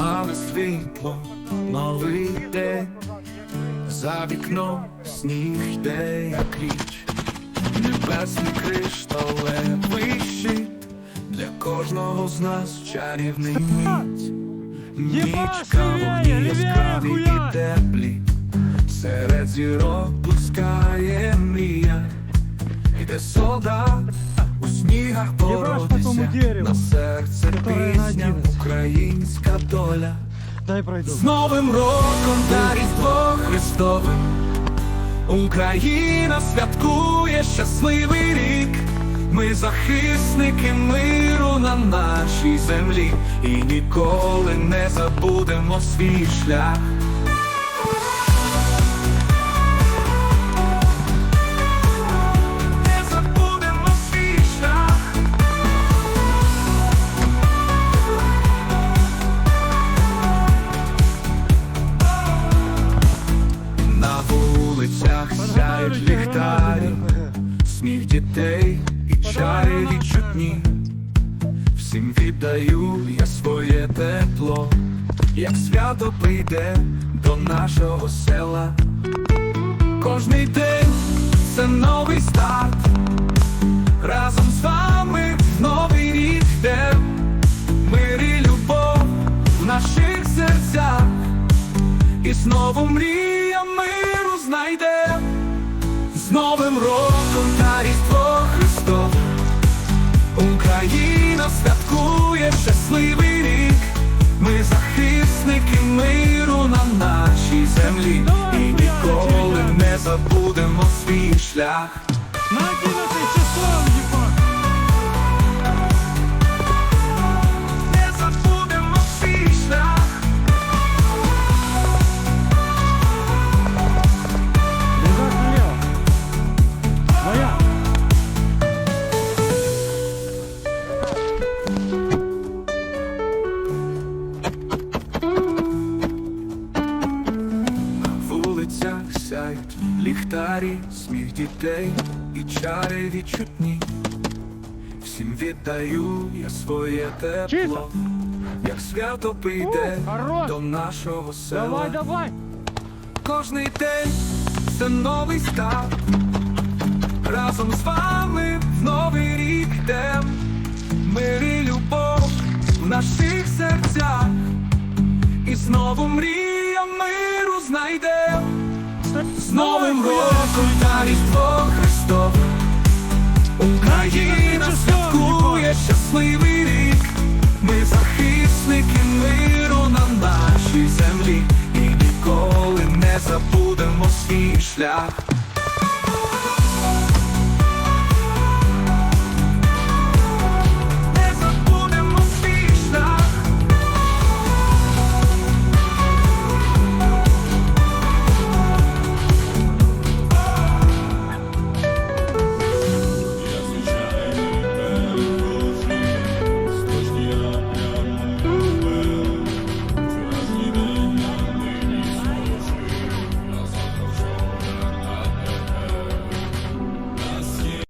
нами світло, новий день, за вікном сніг йде, як річ, небесний кришталевий щит, для кожного з нас чарівний мить. Нічка вогні яскраві і теплі, серед зірок блискає мрія, іде солдат у снігах боротися, на серце пісня, українська доля. Дай пройду. З Новим роком та Різдво Христовим Україна святкує щасливий рік. Ми захисники миру на нашій землі і ніколи не забудемо свій шлях. Дітей і чари відчутні. Всім віддаю я своє тепло, як свято прийде до нашого села. Кожний день це новий старт. Разом з вами новий рік йде мир і любов в наших серцях. І знову мрія миру знайде з Новим роком Україна святкує щасливий рік. Ми захисники миру на нашій землі і ніколи не забудемо свій шлях. На 11 сяють ліхтарі, сміх дітей і чари відчутні. Всім віддаю я своє тепло, Чисто. як свято прийде О, до нашого села. Давай, давай. Кожний день це новий старт. Разом з вами в новий рік йдем. Мир і любов в наших серцях. І знову мрія миру знайде. З Новим роком та Різдво Христов Україна святкує щасливий рік. Ми захисники миру на нашій землі і ніколи не забудемо свій шлях.